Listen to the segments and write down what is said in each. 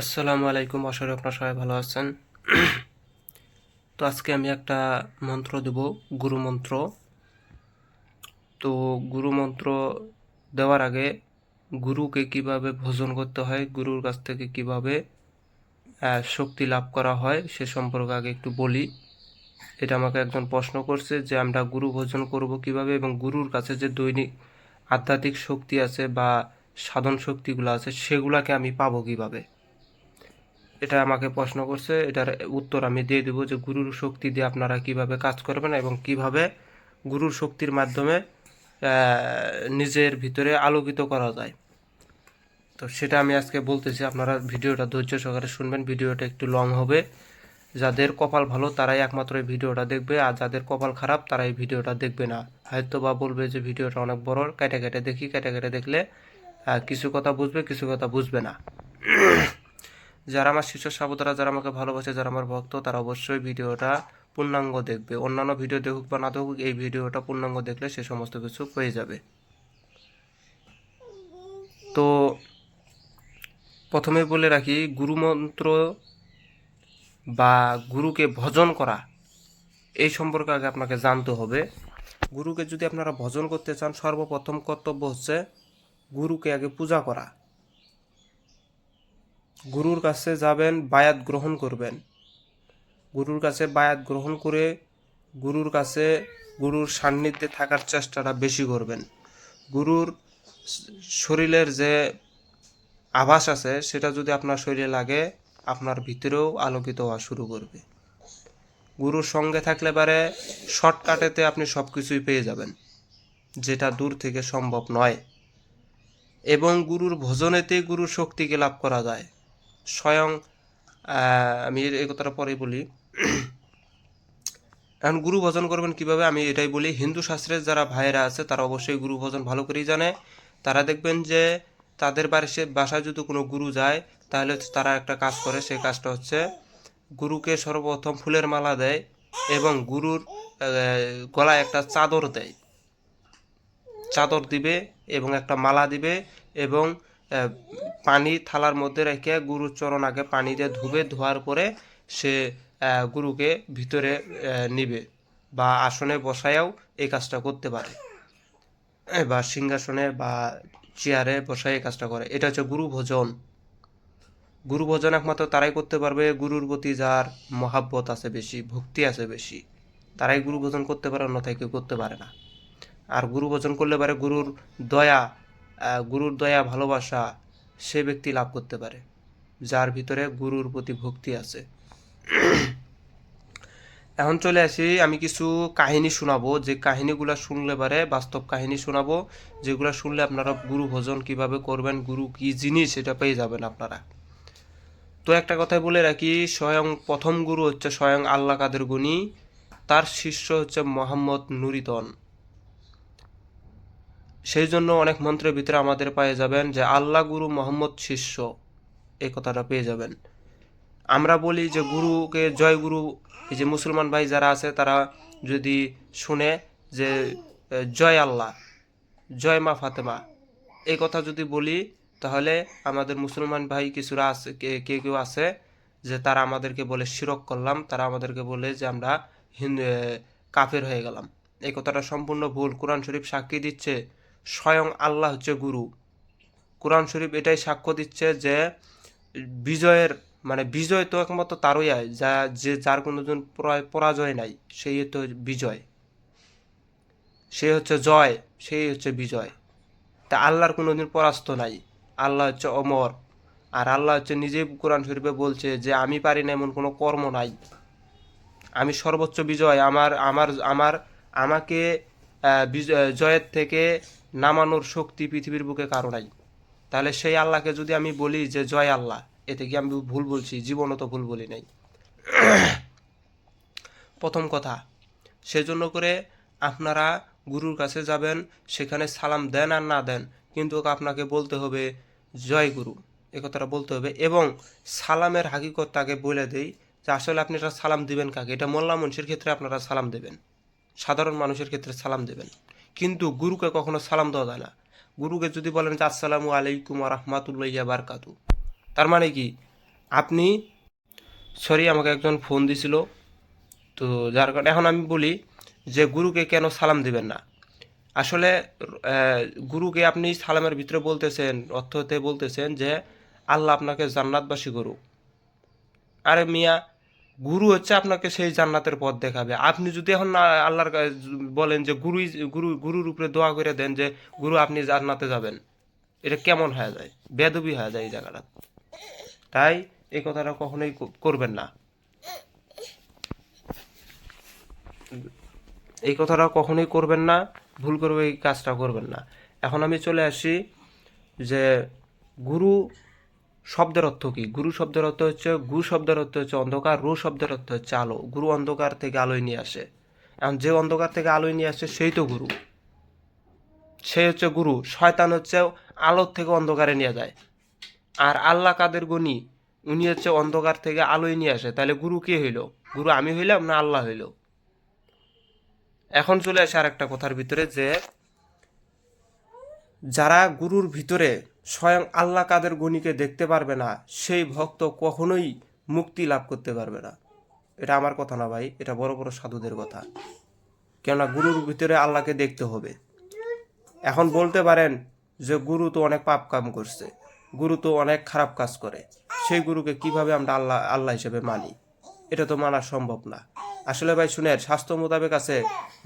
আসসালামু আলাইকুম, আশা আপনারা সবাই ভালো আছেন। তো আজকে আমি একটা মন্ত্র দেব, গুরু মন্ত্র। তো গুরু মন্ত্র দেওয়ার আগে গুরুকে কীভাবে ভোজন করতে হয়, গুরুর কাছ থেকে কীভাবে শক্তি লাভ করা হয়, সে সম্পর্কে আগে একটু বলি। এটা আমাকে একজন প্রশ্ন করছে যে আমরা গুরু ভোজন করব কীভাবে এবং গুরুর কাছে যে দৈনিক আধ্যাত্মিক শক্তি আছে বা সাধন শক্তিগুলো আছে, সেগুলাকে আমি পাবো কীভাবে? এটা আমাকে প্রশ্ন করছে, এটার উত্তর আমি দিয়ে দেবো যে গুরুর শক্তি দিয়ে আপনারা কীভাবে কাজ করবেন এবং কীভাবে গুরুর শক্তির মাধ্যমে নিজের ভিতরে আলোকিত করা যায়। তো সেটা আমি আজকে বলতেছি, আপনারা ভিডিওটা ধৈর্য সহকারে শুনবেন, ভিডিওটা একটু লং হবে। যাদের কপাল ভালো, তারাই একমাত্র এই ভিডিওটা দেখবে, আর যাদের কপাল খারাপ তারা এই ভিডিওটা দেখবে না। হয়তো বা বলবে যে ভিডিওটা অনেক বড়, কেটে কেটে দেখি, কেটে কেটে দেখলে কিছু কথা বুঝবে, কিছু কথা বুঝবে না। যারা আমার শিষ্য সাবতারা, যারা আমাকে ভালোবাসে, যারা আমার ভক্ত, তারা অবশ্যই ভিডিওটা পূর্ণাঙ্গ দেখবে। অন্যান্য ভিডিও দেখুক বা না দেখুক, এই ভিডিওটা পূর্ণাঙ্গ দেখলে সে সমস্ত কিছু পেয়ে যাবে। তো প্রথমে বলে রাখি, গুরুমন্ত্র বা গুরুকে ভজন করা, এই সম্পর্কে আগে আপনাকে জানতে হবে। গুরুকে যদি আপনারা ভজন করতে চান, সর্বপ্রথম কর্তব্য হচ্ছে গুরুকে আগে পূজা করা। গুরুর কাছে যাবেন, বায়াত গ্রহণ করবেন। গুরুর কাছে বায়াত গ্রহণ করে গুরুর কাছে গুরুর সান্নিধ্যে থাকার চেষ্টাটা বেশি করবেন। গুরুর শরীরের যে আভাস আছে, সেটা যদি আপনার শরীরে লাগে, আপনার ভিতরেও আলোকিত হওয়া শুরু করবে। গুরুর সঙ্গে থাকলে পারে শর্টকাটেতে আপনি সব কিছুই পেয়ে যাবেন, যেটা দূর থেকে সম্ভব নয়। এবং গুরুর ভজনেতে গুরুর শক্তিকে লাভ করা যায়। স্বয়ং আমি এই কথাটা পরে বলি। এখন গুরু ভজন করবেন কীভাবে? আমি এটাই বলি, হিন্দু শাস্ত্রের যারা ভাইয়েরা আছে, তারা অবশ্যই গুরু ভজন ভালো করেই জানে। তারা দেখবেন যে তাদের বাড়ি বাসায় যদি কোনো গুরু যায়, তাহলে তারা একটা কাজ করে, সেই কাজটা হচ্ছে গুরুকে সর্বপ্রথম ফুলের মালা দেয় এবং গুরুর গলায় একটা চাদর দেয়। চাদর দিবে এবং একটা মালা দিবে এবং পানি থালার মধ্যে রেখে গুরুর চরণ আগে পানি দিয়ে ধুবে, ধোয়ার পরে সে গুরুকে ভিতরে নিবে বা আসনে বসায়াও এই কাজটা করতে পারে। বা সিংহাসনে বা চেয়ারে বসায় এই কাজটা করে। এটা হচ্ছে গুরু ভোজন। গুরু ভোজন একমাত্র তারাই করতে পারবে, গুরুর প্রতি যার মহাব্বত আছে বেশি, ভক্তি আছে বেশি, তারাই গুরু ভোজন করতে পারে, অন্যথায় কেউ করতে পারে না। আর গুরু ভোজন করলে পারে গুরুর দয়া গুরুর দয়া, ভালোবাসা সে ব্যক্তি লাভ করতে পারে, যার ভিতরে গুরুর প্রতি ভক্তি আছে। এখন চলে আসি, আমি কিছু কাহিনী শোনাবো। যে কাহিনীগুলো শুনলে পারে, বাস্তব কাহিনী শোনাবো, যেগুলো শুনলে আপনারা গুরু ভোজন কীভাবে করবেন, গুরু কি জিনিস এটা পেয়ে যাবেন আপনারা। তো একটা কথাই বলে রাখি, স্বয়ং প্রথম গুরু হচ্ছে স্বয়ং আল্লাহ কাদের গুণী, তার শিষ্য হচ্ছে মোহাম্মদ নুরিতন। সেই জন্য অনেক মন্ত্রের ভিতরে আমাদের পেয়ে যাবেন যে, আল্লাহ গুরু মোহাম্মদ শিষ্য এই কথাটা পেয়ে যাবেন। আমরা বলি যে, গুরুকে জয় গুরু এই যে মুসলমান ভাই যারা আছে, তারা যদি শুনে যে, জয় আল্লাহ জয় মা ফাতেমা এই কথা যদি বলি, তাহলে আমাদের মুসলমান ভাই কিছুরা আছে, কে- কেউ আছে যে, তারা আমাদেরকে বলে শিরক করলাম, তারা আমাদেরকে বলে যে, আমরা হিন্দু কাফের হয়ে গেলাম এই কথাটা সম্পূর্ণ ভুল। কোরআন শরীফ সাক্ষী দিচ্ছে স্বয়ং আল্লাহ হচ্ছে গুরু। কোরআন শরীফ এটাই সাক্ষ্য দিচ্ছে যে বিজয়ের মানে বিজয় তো একমাত্র তারই হয় যা, যে যার কোনোদিন পরা- পরাজয় নাই, সেই তো বিজয়। সে হচ্ছে জয়, সেই হচ্ছে বিজয়। তা আল্লাহর কোনোদিন পরাস্ত নাই। আল্লাহ হচ্ছে অমর। আর আল্লাহ হচ্ছে নিজেই কোরআন শরীফে বলছে যে, আমি পারি না এমন কোনো কর্ম নাই। আমি সর্বোচ্চ বিজয়। আমার আমার আমার, আমাকে বিজয়- জয়ের থেকে নামানোর শক্তি পৃথিবীর বুকে কারও নাই। তাহলে সেই আল্লাহকে যদি আমি বলি যে, জয় আল্লাহ, এতে কি আমি ভুল বলছি? জীবনও তো ভুল বলি নাই। প্রথম কথা, সেজন্য করে আপনারা গুরুর কাছে যাবেন, সেখানে সালাম দেন আর না দেন, কিন্তু আপনাকে বলতে হবে, জয় গুরু। এ কথাটা বলতে হবে। এবং সালামের হাকিকত তাকে বলে দেই যে, আসলে আপনি এটা সালাম দিবেন কাকে? এটা মোল্লা মনসির ক্ষেত্রে আপনারা সালাম দেবেন। সাধারণ মানুষের ক্ষেত্রে সালাম দেবেন। কিন্তু গুরুকে কখনো সালাম দেওয়া যায় না। গুরুকে যদি বলেন যে, আসসালামু আলাইকুম রহমাতুল্লাহ বারকাতু। তার মানে কি? আপনি, সরি, আমাকে একজন ফোন দিছিল। তো যার কারণে এখন আমি বলি যে, গুরুকে কেন সালাম দিবেন না? আসলে গুরুকে আপনি সালামের ভিতরে বলতেছেন, অর্থতে বলতেছেন যে, আল্লাহ আপনাকে জান্নাতবাসী করুক। আরে মিয়া গুরু হচ্ছে আপনাকে সেই জান্নাতের পথ দেখাবে। আপনি যদি এখন আল্লাহর বলেন যে গুরুই গুরু, গুরুর উপরে দোয়া করে দেন যে, গুরু, আপনি জান্নাতে যাবেন। এটা কেমন হয়ে যায়? বেদবি হয়ে যায় এই জায়গাটা। তাই এই কথাটা কখনোই করবেন না। এই কথাটা কখনোই করবেন না, ভুল করবে এই কাজটা করবেন না। এখন আমি চলে আসি যে, গুরু শব্দের অর্থ কি? গুরু শব্দের অর্থ হচ্ছে, গু শব্দের অর্থ হচ্ছে অন্ধকার, রু শব্দের অর্থ হচ্ছে আলো। গুরু অন্ধকার থেকে আলোয় নিয়ে আসে। এখন যে অন্ধকার থেকে আলোয় নিয়ে আসে, সেই তো গুরু। সে হচ্ছে গুরু। শয়তান হচ্ছে আলোর থেকে অন্ধকারে নিয়ে যায়। আর আল্লাহ কাদের গনি উনি হচ্ছে অন্ধকার থেকে আলোয় নিয়ে আসে। তাহলে গুরু কে হইল? গুরু আমি হইলাম না আল্লাহ হইল? এখন চলে আসে আর একটা কথার ভিতরে যে, যারা গুরুর ভিতরে স্বয়ং আল্লাহ কাদের গণিকে দেখতে পারবে না, সেই ভক্ত কখনোই মুক্তি লাভ করতে পারবে না। এটা আমার কথা না ভাই, এটা বড় বড় সাধুদের কথা। কেননা গুরুর ভিতরে আল্লাহকে দেখতে হবে। এখন বলতে পারেন যে গুরু তো অনেক পাপ কাম করছে, গুরু তো অনেক খারাপ কাজ করে, সেই গুরুকে কীভাবে আমরা আল্লাহ আল্লাহ হিসেবে মানি? এটা তো মানা সম্ভব না। আসলে ভাই শুনেন স্বাস্থ্য মোতাবেক আছে,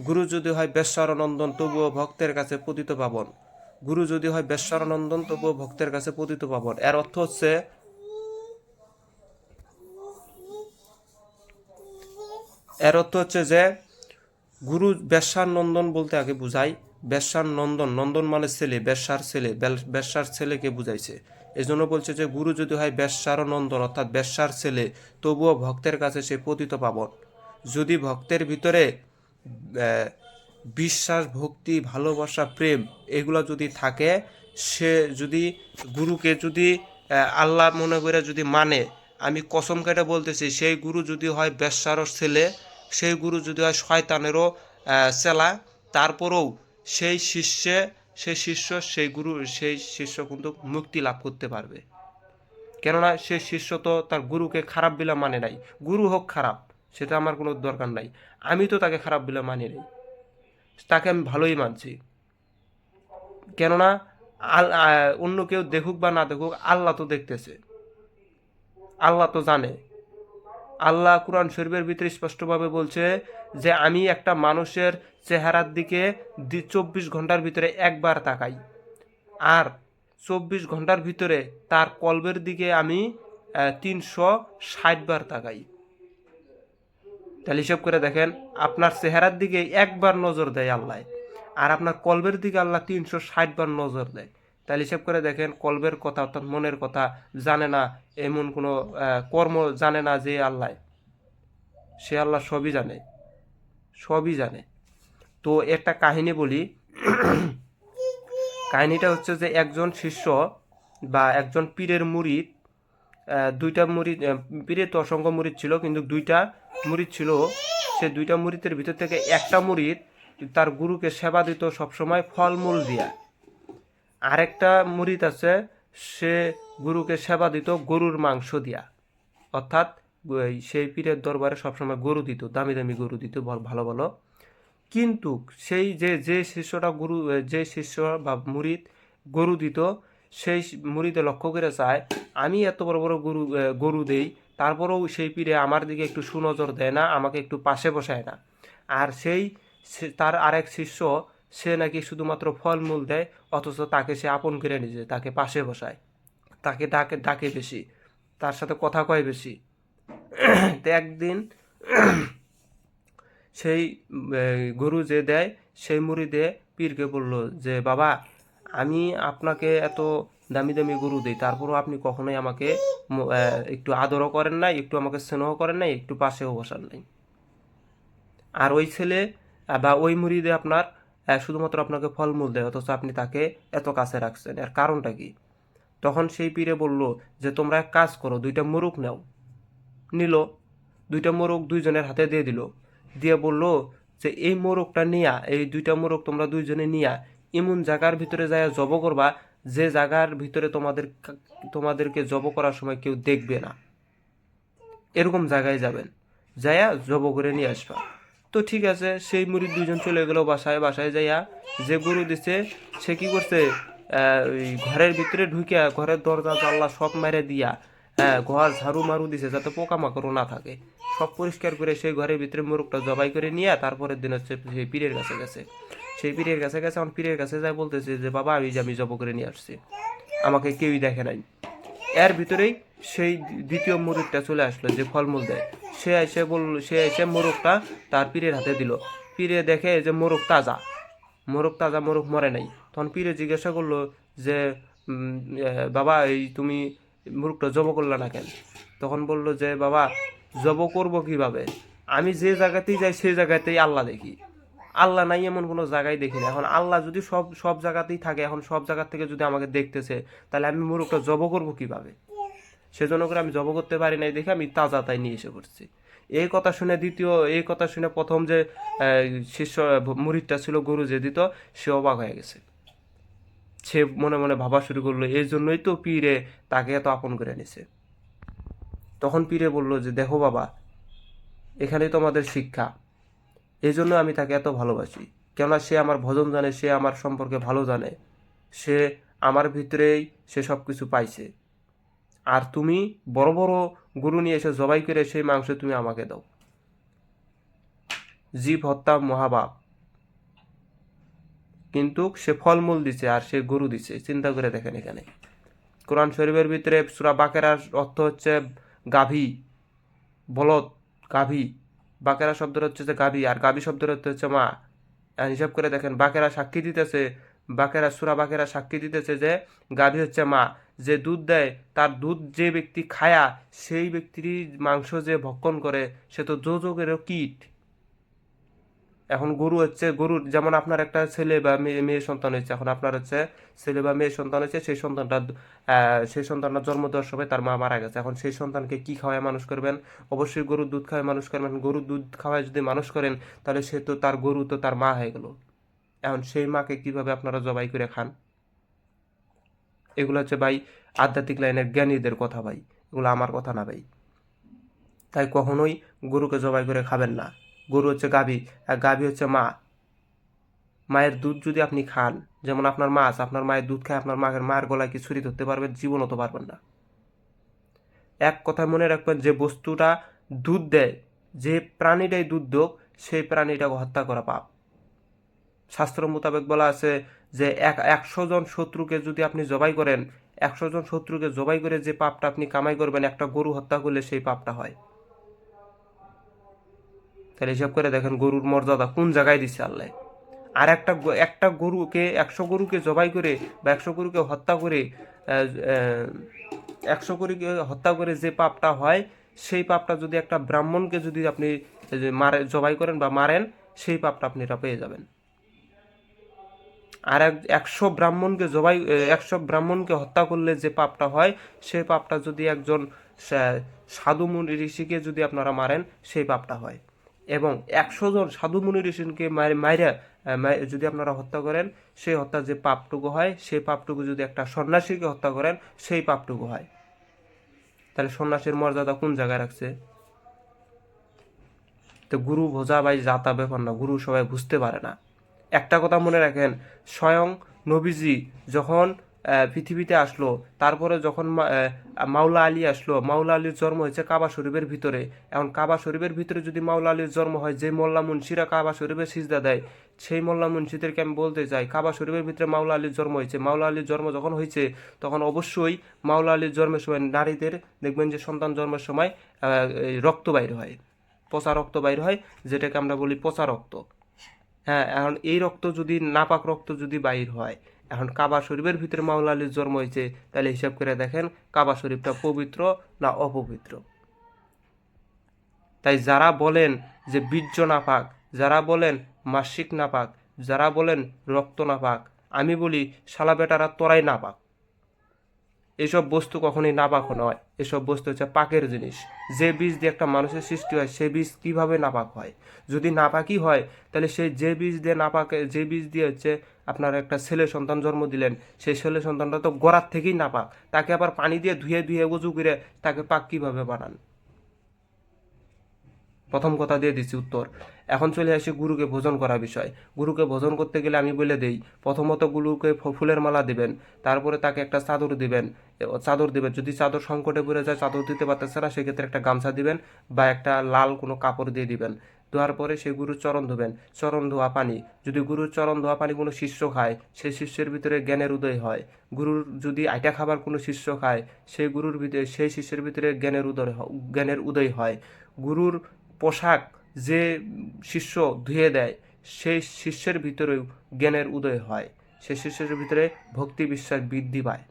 গুরু যদি হয় বেশ্বরানন্দন তবুও ভক্তের কাছে পতিত পাবন। গুরু যদি হয় বেশ্বরানন্দন, তবুও ভক্তের কাছে পতিত পাবন। এর অর্থ হচ্ছে, এর অর্থ হচ্ছে যে, গুরু বেশ্যার নন্দন বলতে আগে বুঝাই। বেশ্যার নন্দন নন্দন মানে ছেলে, বেশ্যার ছেলে বেশ্যার ছেলেকে বুঝাইছে। এই জন্য বলছে যে, গুরু যদি হয় বেশ্যার নন্দন অর্থাৎ বেশ্যার ছেলে, তবুও ভক্তের কাছে সে পতিত পাবন। যদি ভক্তের ভিতরে বিশ্বাস, ভক্তি, ভালোবাসা, প্রেম এগুলো যদি থাকে, সে যদি গুরুকে যদি আল্লাহ মনে করে যদি মানে আমি কসম কেটে বলতেছি, সেই গুরু যদি হয় বেশ্যারও ছেলে, সেই গুরু যদি হয় শয়তানেরও চেলা, তারপরেও সেই শিষ্যে, সেই শিষ্য, সেই গুরু, সেই শিষ্য কিন্তু মুক্তি লাভ করতে পারবে। কেননা সে শিষ্য তো তার গুরুকে খারাপ বিলা মানে নাই। গুরু হোক খারাপ, সেটা আমার কোনো দরকার নাই। আমি তো তাকে খারাপ বিলা মানি নাই। তাকে আমি ভালোই মানছি। কেননা, আল- অন্য কেউ দেখুক বা না দেখুক, আল্লাহ তো দেখতেছে। আল্লাহ তো জানে। আল্লাহ কোরআন শরীফের ভিতরে স্পষ্টভাবে বলছে যে, আমি একটা মানুষের চেহারার দিকে চব্বিশ ঘণ্টার ভিতরে একবার তাকাই। আর চব্বিশ ঘণ্টার ভিতরে তার কলবের দিকে আমি তিনশো ষাট বার তাকাই। তাহলে হিসাব করে দেখেন আপনার চেহারার দিকে একবার নজর দেয় আল্লাহ আর আপনার কলবের দিকে আল্লাহ তিনশো ষাট বার নজর দেয়। তাহলে হিসাব করে দেখেন কলবের কথা অর্থাৎ মনের কথা জানে না এমন কোনো কর্ম জানে না যে আল্লাহ। সে আল্লাহ সবই জানে সবই জানে। তো একটা কাহিনী বলি। কাহিনীটা হচ্ছে যে একজন শিষ্য বা একজন পীরের মুরিদ দুইটা আহ, পীরের তো অসংখ্য মুরিদ ছিল কিন্তু দুইটা মুরিদ ছিল, সে দুইটা মুরিদের ভিতর থেকে একটা মুরিদ তার গুরুকে সেবা দিত সবসময় ফলমূল দিয়া। আরেকটা মুরিদ আছে, সে গুরুকে সেবা দিত গরুর মাংস দিয়া। অর্থাৎ সেই পীরের দরবারে সবসময় গরু দিত, দামি দামি গরু দিত ভালো ভালো। কিন্তু সেই যে যে শিষ্যটা গুরু, যে শিষ্য বা মুরিদ গরু দিত, সেই মুরিদে লক্ষ্য করে চায়, আমি এত বড় বড় গরু গরু দেই তারপরেও সেই পীরে আমার দিকে একটু সুনজর দেয় না, আমাকে একটু পাশে বসায় না। আর সেই তার আরেক শিষ্য, সে নাকি শুধুমাত্র ফলমূল দেয়, অথচ তাকে সে আপন করে নিজে তাকে পাশে বসায়। তাকে ডাকে ডাকে বেশি, তার সাথে কথা কয় বেশি। তো একদিন সেই গরু যে দেয়, সেই মুড়ি দিয়ে পীরকে বলল যে, বাবা, আমি আপনাকে এত দামি দামি গরু দিই। তারপরও আপনি কখনোই আমাকে একটু আদরও করেন নাই, একটু আমাকে স্নেহ করেন নাই, একটু পাশেও বসান নাই। আর ওই ছেলে বা ওই মুড়িদে আপনার শুধুমাত্র আপনাকে ফলমূল দেয়, অথচ আপনি তাকে এত কাছে রাখছেন। এর কারণটা কি? তখন সেই পীরে বলল যে, তোমরা এক কাজ করো, দুইটা মুরুক নাও। নিল, দুইটা মোরগ দুইজনের হাতে দিয়ে দিল। দিয়ে বলল যে, এই মোরগটা নিয়া, এই দুইটা মোরগ তোমরা দুইজনে নিয়া এমন জায়গার ভিতরে যায় জব করবা যে জায়গার ভিতরে তোমাদের তোমাদেরকে জব করার সময় কেউ দেখবে না। এরকম জায়গায় যাবেন, যাইয়া জব করে নিয়ে আসবা। তো ঠিক আছে, সেই মুড়ির দুজন চলে গেল বাসায়। বাসায় যাইয়া যে গরু দিছে, সে কি করছে? ঘরের ভিতরে ঢুকিয়া ঘরের দরজা, জানলা সব মেরে দিয়া হ্যাঁ ঘর ঝাড়ু মারু দিছে যাতে পোকামাকড়ও না থাকে। সব পরিষ্কার করে সেই ঘরের ভিতরে মোরগটা জবাই করে নিয়ে তারপরের দিন হচ্ছে সেই পীরের কাছে গেছে। সেই পীরের কাছে গেছে আমার পীরের কাছে যাই বলতেছে যে, বাবা আমি আমি জব করে নিয়ে আসছি। আমাকে কেউই দেখে নাই। এর ভিতরেই সেই দ্বিতীয় মুরগটা চলে আসলো যে ফলমূল দেয়। সে এসে বলল সে এসে মোরগটা তার পীরের হাতে দিল। পীরে দেখে যে মোরগ তাজা। মোরগ তাজা, মোরগ মরে নাই। তখন পীরে জিজ্ঞাসা করল যে বাবা, এই তুমি মোরগটা জব করলে না কেন? তখন বলল যে, বাবা, জব করব কীভাবে? আমি যে জায়গাতেই যাই সেই জায়গাতেই আল্লাহ দেখি। আল্লাহ নাই এমন কোনো জায়গায় দেখি না এখন আল্লাহ যদি সব সব জায়গাতেই থাকে, এখন সব জায়গা থেকে যদি আমাকে দেখতেছে, তাহলে আমি মোরগটা জব করব কীভাবে? সেজন্য করে আমি জব করতে পারি নাই দেখে আমি তাজা তাই নিয়ে এসে পড়ছি। এই কথা শুনে দ্বিতীয়, এই কথা শুনে প্রথম যে শিষ্য, মুরিদটা ছিল গরু যে দিত, সে অবাক হয়ে গেছে। সে মনে মনে ভাবা শুরু করল, এই জন্যই তো পীরে তাকে এত আপন করে নিছে তখন পীরে বলল যে, দেখো বাবা, এখানেই তো আমাদের শিক্ষা। এই জন্য আমি তাকে এত ভালোবাসি। কেননা সে আমার ভজন জানে, সে আমার সম্পর্কে ভালো জানে। সে আমার ভিতরেই সে সব কিছু পাইছে। আর তুমি বড় বড় গরু নিয়ে এসে জবাই করে সেই মাংস তুমি আমাকে দাও। জীব হত্যা মহাবাপ কিন্তু সে ফলমূল দিছে আর সে গরু দিছে। চিন্তা করে দেখেন এখানে। কোরআন শরীফের ভিতরে সুরা বাকেরার অর্থ হচ্ছে গাভী, বলদ, গাভী। বাকেরা শব্দের হচ্ছে যে গাভী আর গাভী অর্থ হচ্ছে মা। আর হিসাব করে দেখেন, বাকেরা সাক্ষী দিতেছে, বাকেরা, সুরা বাকেরা সাক্ষী দিতেছে যে গাভী হচ্ছে মা। যে দুধ দেয়, তার দুধ যে ব্যক্তি খায়া, সেই ব্যক্তিরই মাংস যে ভক্ষণ করে, সে তো যোজকেরও কীট। এখন গরু হচ্ছে গরুর যেমন আপনার একটা ছেলে বা মেয়ে মেয়ে সন্তান হয়েছে, এখন আপনার হচ্ছে ছেলে বা মেয়ে সন্তান হয়েছে, সেই সন্তানটা সেই সন্তানটা জন্ম দেওয়ার সময় তার মা মারা গেছে। এখন সেই সন্তানকে কি খাওয়ায় মানুষ করবেন? অবশ্যই গরুর দুধ খাওয়ায় মানুষ করবেন। গরুর দুধ খাওয়ায় যদি মানুষ করেন, তাহলে সে তো তার গরু তো তার মা হয়ে গেল। এখন সেই মাকে কীভাবে আপনারা জবাই করে খান? এগুলো হচ্ছে ভাই আধ্যাত্মিক লাইনের জ্ঞানীদের কথা ভাই। এগুলো আমার কথা না ভাই। তাই কখনোই গরুকে জবাই করে খাবেন না। গরু হচ্ছে গাভী, আর গাভী হচ্ছে মা। মায়ের দুধ যদি আপনি খান, যেমন আপনার মা আছে, আপনার মায়ের দুধ খায়, আপনার মায়ের মায়ের গলায় কি ছুরি ধরতে পারবেন জীবন হতে পারবেন না। এক কথা মনে রাখবেন, যে বস্তুটা দুধ দেয়, যে প্রাণীটাই দুধ দোক সেই প্রাণীটাকে হত্যা করা পাপ। শাস্ত্র মোতাবেক বলা আছে যে এক, একশো জন শত্রুকে যদি আপনি জবাই করেন, একশো জন শত্রুকে জবাই করে যে পাপটা আপনি কামাই করবেন, একটা গরু হত্যা করলে সেই পাপটা হয়। তাহলে হিসাব করে দেখেন গরুর মর্যাদা কোন জায়গায় দিচ্ছে আল্লাহ? আর একটা একটা গরুকে, একশো গরুকে জবাই করে বা একশো গরুকে হত্যা করে একশো গরুকে হত্যা করে যে পাপটা হয়, সেই পাপটা যদি একটা ব্রাহ্মণকে যদি আপনি মারে, জবাই করেন বা মারেন, সেই পাপটা আপনি এটা পেয়ে যাবেন। আর এক, একশো ব্রাহ্মণকে জবাই একশো ব্রাহ্মণকে হত্যা করলে যে পাপটা হয়, সেই পাপটা যদি একজন সাধু মুনি ঋষিকে যদি আপনারা মারেন, সেই পাপটা হয়। এবং একশো জন সাধু মুনি ঋষিকে মাইরা যদি আপনারা হত্যা করেন, সেই হত্যা যে পাপটুকু হয়, সেই পাপটুকু যদি একটা সন্ন্যাসীকে হত্যা করেন, সেই পাপটুকু হয়। তাহলে সন্ন্যাসীর মর্যাদা কোন জায়গায় রাখছে? তো গুরু ভোজা ভাই যাতা ব্যাপার না, গুরু সবাই বুঝতে পারে না। একটা কথা মনে রাখেন, স্বয়ং নবীজি যখন পৃথিবীতে আসলো। তারপরে যখন মাওলা আলী আসলো, মাওলা আলীর জন্ম হয়েছে কাবা শরীফের ভিতরে। এখন কাবা শরীফের ভিতরে যদি মাওলা আলীর জন্ম হয়, যে মোল্লা মুন্সিরা কাবা শরীফের সিজদা দেয়, সেই মোল্লা মুন্সিদেরকে আমি বলতে চাই, কাবা শরীফের ভিতরে মাওলা আলীর জন্ম হয়েছে। মাওলা আলীর জন্ম যখন হয়েছে, তখন অবশ্যই মাওলা আলীর জন্মের সময় নারীদের, দেখবেন যে সন্তান জন্মের সময় রক্ত বাইর হয়। পচা রক্ত বাইর হয়, যেটাকে আমরা বলি পচা রক্ত। হ্যাঁ এখন এই রক্ত যদি, নাপাক রক্ত যদি বাইর হয় এখন কাবা শরীফের ভিতরে মাওলা আলীর জন্ম হয়েছে, তাহলে হিসাব করে দেখেন কাবা শরীফটা পবিত্র না অপবিত্র? তাই যারা বলেন যে বীর্য নাপাক, যারা বলেন মাসিক নাপাক, যারা বলেন রক্ত নাপাক, আমি বলি শালা বেটারা তোরাই নাপাক। এসব বস্তু কখনোই নাপাক নয়, এসব বস্তু হচ্ছে পাকের জিনিস। যে বীজ দিয়ে একটা মানুষের সৃষ্টি হয়, সে বীজ কীভাবে নাপাক হয়? যদি নাপাকই হয়, তাহলে সেই যে বীজ দিয়ে নাপাক, যে বীজ দিয়ে হচ্ছে আপনার একটা ছেলে সন্তান জন্ম দিলেন, সেই ছেলে সন্তানটা তো গোড়ার থেকেই না পাক তাকে আবার পানি দিয়ে ধুয়ে ধুয়ে উজু করে তাকে পাক কীভাবে বানান? প্রথম কথা দিয়ে দিচ্ছি উত্তর। এখন চলে আসি গুরুকে ভোজন করা বিষয়। গুরুকে ভোজন করতে গেলে আমি বলে দেই, প্রথমত গুরুকে ফুলের মালা দিবেন, তারপরে তাকে একটা চাদর দিবেন। চাদর দিবেন। যদি চাদর সংকটে পড়ে যায়, চাদর দিতে পারতেছে না, সেক্ষেত্রে একটা গামছা দিবেন বা একটা লাল কোনো কাপড় দিয়ে দিবেন। ধোয়ার পরে সেই গুরুর চরণ ধোবেন। চরণ ধোয়া পানি। যদি গুরুর চরণ ধোয়া পানি কোনো শিষ্য খায়, সেই শিষ্যের ভিতরে জ্ঞানের উদয় হয়। গুরুর যদি আইটা খাবার কোনো শিষ্য খায়, সেই গুরুর ভিতরে, সেই শিষ্যের ভিতরে জ্ঞানের উদয় জ্ঞানের উদয় হয়। গুরুর পোশাক যে শিষ্য ধুয়ে দেয়, সেই শিষ্যের ভিতরেও জ্ঞানের উদয় হয়। সেই শিষ্যের ভিতরে ভক্তি বিশ্বাস বৃদ্ধি পায়।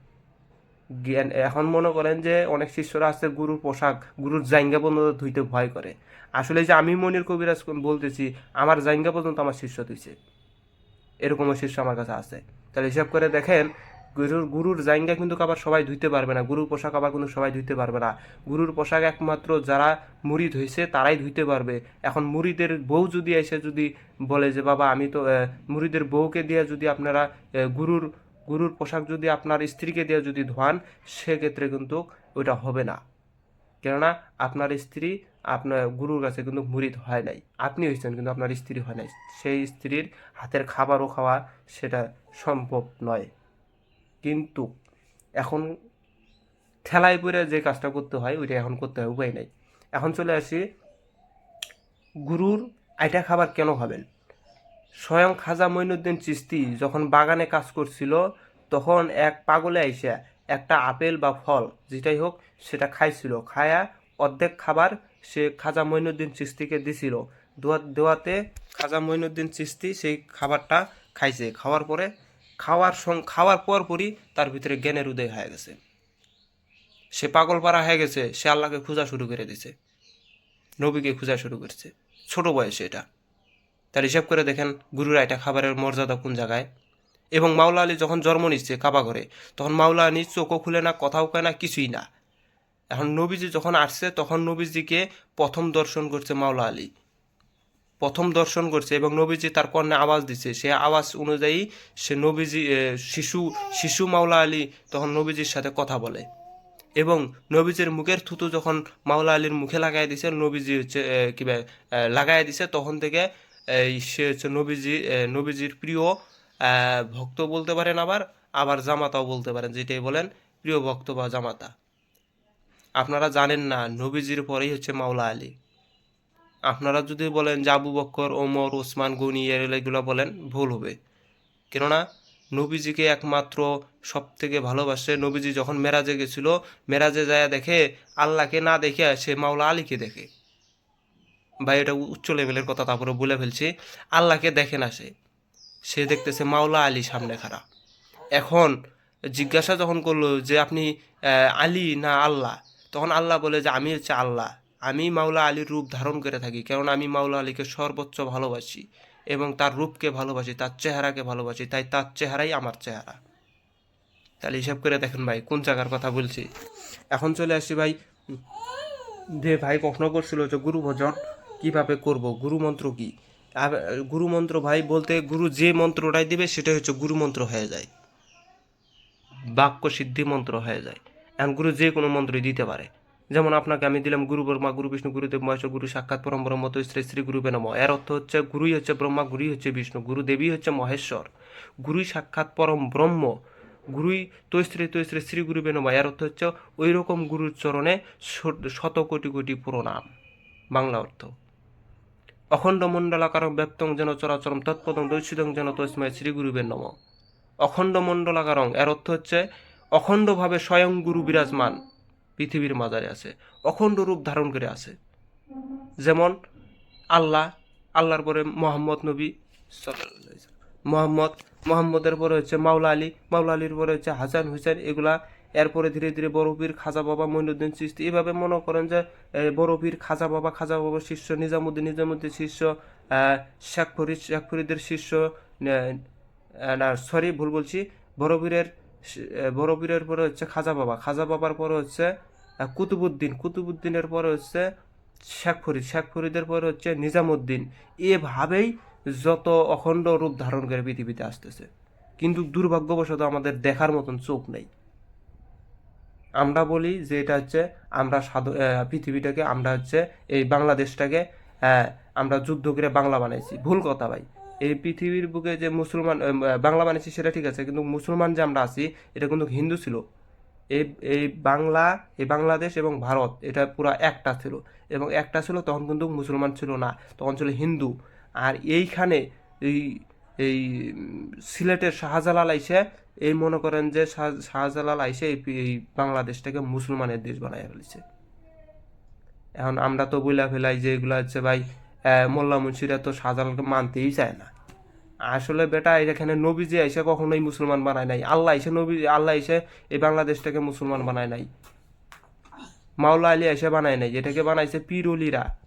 জ্ঞান, এখন মনে করেন যে অনেক শিষ্যরা আছে গুরুর পোশাক, গুরুর জাইঙ্গা পর্যন্ত ধুইতে ভয় করে। আসলে যে আমি মনির কবিরাজ বলতেছি, আমার জাইঙ্গা পর্যন্ত আমার শিষ্য ধুইছে এরকমও শিষ্য আমার কাছে আছে। তাহলে হিসাব করে দেখেন, গুরুর গুরুর জাইঙ্গা কিন্তু আবার সবাই ধুইতে পারবে না, গুরুর পোশাক আবার কিন্তু সবাই ধুইতে পারবে না। গুরুর পোশাক একমাত্র যারা মুড়ি ধুইছে, তারাই ধুইতে পারবে। এখন মুড়িদের বউ যদি এসে যদি বলে যে, বাবা, আমি তো মুড়িদের বউকে দিয়ে যদি আপনারা গুরুর গুরুর পোশাক যদি আপনার স্ত্রীকে দিয়ে যদি ধোয়ান, সেক্ষেত্রে কিন্তু ওইটা হবে না। কেননা আপনার স্ত্রী আপনার গুরুর কাছে কিন্তু মুরিদ হয় নাই। আপনি হয়েছেন কিন্তু আপনার স্ত্রী হয় নাই। সেই স্ত্রীর হাতের খাবারও খাওয়া সেটা সম্ভব নয়। কিন্তু এখন ঠেলায় পড়ে যে কাজটা করতে হয়, ওইটা এখন করতে হয়, উপায় নাই। এখন চলে আসি, গুরুর আইটা খাবার কেন খাবেন? স্বয়ং খাজা মঈনুদ্দিন চিস্তি যখন বাগানে কাজ করছিল, তখন এক পাগলে আইসা একটা আপেল বা ফল, যেটাই হোক সেটা খাইছিল। খায়া অর্ধেক খাবার সে খাজা মঈনুদ্দিন চিস্তিকে দিছিল। দেওয়াতে খাজা মঈনুদ্দিন চিস্তি সেই খাবারটা খাইছে। খাওয়ার পরে, খাওয়ার সং খাওয়ার পর পরই তার ভিতরে জ্ঞানের উদয় হয়ে গেছে। সে পাগল পাড়া হয়ে গেছে, সে আল্লাহকে খোঁজা শুরু করে দিছে। নবীকে খোঁজা শুরু করেছে। ছোট বয়সে এটা। তার হিসাব করে দেখেন গুরুরা এটা খাবারের মর্যাদা কোন জায়গায়? এবং মাওলা আলী যখন জন্ম নিচ্ছে কাবা ঘরে তখন মাওলা আলী চোখও খুলে না কথাও কয় না কিছুই না। এখন নবীজি যখন আসছে তখন নবীজিকে প্রথম দর্শন করছে মাওলা আলী। প্রথম দর্শন করছে এবং নবীজি তার কর্ণে আওয়াজ দিচ্ছে সে আওয়াজ অনুযায়ী সে নবীজি শিশু শিশু মাওলা আলী তখন নবীজির সাথে কথা বলে। এবং নবীজির মুখের থুতু যখন মাওলা আলীর মুখে লাগাই দিছে নবীজি হচ্ছে এ, কি বে, এ, লাগাই দিছে তখন থেকে সে হচ্ছে নবীজি নবীজির প্রিয় ভক্ত বলতে পারেন আবার আবার জামাতাও বলতে পারেন, যেটাই বলেন, প্রিয় ভক্ত বা জামাতা। আপনারা জানেন না, নবীজির পরেই হচ্ছে মাওলা আলী। আপনারা যদি বলেন আবু বক্কর, ওমর, ওসমান, গনি এগুলো বলেন, ভুল হবে। কেননা, নবীজিকে একমাত্র সব থেকে ভালোবাসে নবীজি যখন মেরাজে গেছিল, মেরাজে যায় দেখে আল্লাহকে না দেখে সে মাওলা আলীকে দেখে। ভাই, এটা উচ্চ লেভেলের কথা, তারপরে বলে ফেলছি। আল্লাহকে দেখে না সে। সে দেখতেছে মাওলা আলী সামনে খাড়া। এখন জিজ্ঞাসা যখন করল যে আপনি আলী না আল্লাহ? তখন আল্লাহ বলে যে, আমি হচ্ছে আল্লাহ। আমি মাওলা আলীর রূপ ধারণ করে থাকি। কারণ আমি মাওলা আলীকে সর্বোচ্চ ভালোবাসি এবং তার রূপকে ভালোবাসি, তার চেহারাকে ভালোবাসি। তাই তার চেহারাই আমার চেহারা। তাহলে হিসাব করে দেখেন ভাই, কোন জায়গার কথা বলছি। এখন চলে আসি ভাই, যে ভাই প্রশ্ন করছিল যে গুরু ভজন কীভাবে করব? গুরু মন্ত্র কি? আর, গুরু মন্ত্র ভাই বলতে গুরু যে মন্ত্রটাই দিবে সেটা হচ্ছে গুরু মন্ত্র হয়ে যায়। বাক্য সিদ্ধি মন্ত্র হয়ে যায়। এখন গুরু যে কোনো মন্ত্রই দিতে পারে। যেমন আপনাকে আমি দিলাম গুরু ব্রহ্মা গুরু বিষ্ণু গুরুদেব মহেশ্বর, গুরু সাক্ষাৎ পরম ব্রহ্ম তো শ্রী শ্রী গুরু নম। এর অর্থ হচ্ছে গুরুই হচ্ছে ব্রহ্মা, গুরুই হচ্ছে বিষ্ণু, গুরু দেবী হচ্ছে মহেশ্বর। গুরুই সাক্ষাৎ পরম ব্রহ্ম, গুরুই তৈশ্রী তৈশ্রী শ্রী গুরু নম। এর অর্থ হচ্ছে ওই রকম গুরুর চরণে শত কোটি কোটি প্রণাম বাংলা অর্থ। অখণ্ড মণ্ডলাকারম ব্যক্তং যেন চরাচরম তৎপদং দৈশিদং যেন তস্ময় শ্রী গুরুবের নম। অখণ্ড মণ্ডলাকারং, এর অর্থ হচ্ছে অখণ্ডভাবে স্বয়ং গুরু বিরাজমান, পৃথিবীর মাজারে আছে, অখণ্ড রূপ ধারণ করে আছে। যেমন আল্লাহ, আল্লাহর পরে মোহাম্মদ নবী মোহাম্মদ, মোহাম্মদের পরে হচ্ছে মাওলা আলী, মাওলা আলীর পরে হচ্ছে হাসান হুসেন এগুলা এরপরে ধীরে ধীরে বড় পীর খাজা বাবা মঈনুদ্দিন চিস্তি এভাবে মনে করেন যে বরফির খাজা বাবা, খাজা বাবার শিষ্য, নিজামুদ্দিন নিজামুদ্দিন শিষ্য শেখ ফরিদ, শেখ ফরিদের শিষ্য না সরি ভুল বলছি। বড় পীরের পরে হচ্ছে খাজা বাবা। খাজা বাবার পরে হচ্ছে কুতুবুদ্দিন কুতুবুদ্দিনের পরে হচ্ছে শেখ ফরিদ। শেখ ফরিদের পরে হচ্ছে নিজামুদ্দিন। এভাবেই যত অখণ্ড রূপ ধারণ করে পৃথিবীতে আসতেছে। কিন্তু দুর্ভাগ্যবশত আমাদের দেখার মতন চোখ নেই। আমরা বলি যে এটা হচ্ছে আমরা সাধু পৃথিবীটাকে আমরা হচ্ছে এই বাংলাদেশটাকে আমরা যুদ্ধ করে বাংলা বানাইছি। ভুল কথা ভাই। এই পৃথিবীর বুকে যে মুসলমান বাংলা বানিয়েছি সেটা ঠিক আছে, কিন্তু মুসলমান যে আমরা আছি, এটা কিন্তু হিন্দু ছিল। এই এই বাংলা, এই বাংলাদেশ এবং ভারত, এটা পুরো একটা ছিল। এবং একটা ছিল, তখন কিন্তু মুসলমান ছিল না, তখন ছিল হিন্দু। আর এইখানে এই এই সিলেটের শাহজালাল আইসে এই মনে করেন যে শাহ- শাহজালাল আইসে এই বাংলাদেশটাকে মুসলমানের দেশ বানাই ফেলেছে। এখন আমরা তো বইলা ফেলাই যে এগুলো হচ্ছে ভাই মোল্লা মুন্সিরা তো শাহজালালকে মানতেই চায় না। আসলে বেটা এখানে নবী যে এসে কখনোই মুসলমান বানায় নাই। আল্লাহ এসে নবী, আল্লাহ এসে এই বাংলাদেশটাকে মুসলমান বানায় নাই। মাওলা আলী এসে বানায় নাই এটাকে বানাইছে পিরুলিরা।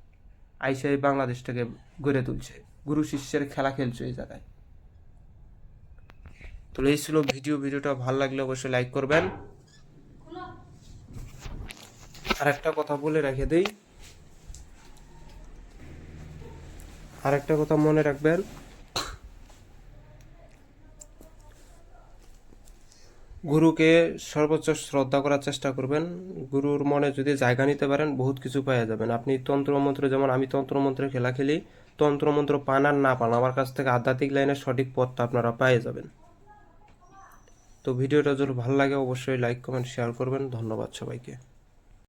আইসে এই বাংলাদেশটাকে গড়ে তুলছে। গুরু শিষ্যের খেলা খেলছে এই জায়গায়। তো এই ছিল ভিডিও। ভিডিওটা ভালো লাগলে অবশ্যই লাইক করবেন। আর একটা কথা বলে রেখে দেই। আর একটা কথা মনে রাখবেন। গুরুকে সর্বোচ্চ শ্রদ্ধা করার চেষ্টা করবেন। গুরুর মনে যদি জায়গা নিতে পারেন, বহুত কিছু পাওয়া যাবেন। আপনি তন্ত্রমন্ত্র, যেমন আমি তন্ত্রমন্ত্রে খেলা খেলি, তন্ত্রমন্ত্র পান আর না পান, আমার কাছ থেকে আধ্যাত্মিক লাইনের সঠিক পথটা আপনারা পেয়ে যাবেন। তো ভিডিওটা যদি ভালো লাগে অবশ্যই লাইক কমেন্ট শেয়ার করবেন। ধন্যবাদ সবাইকে।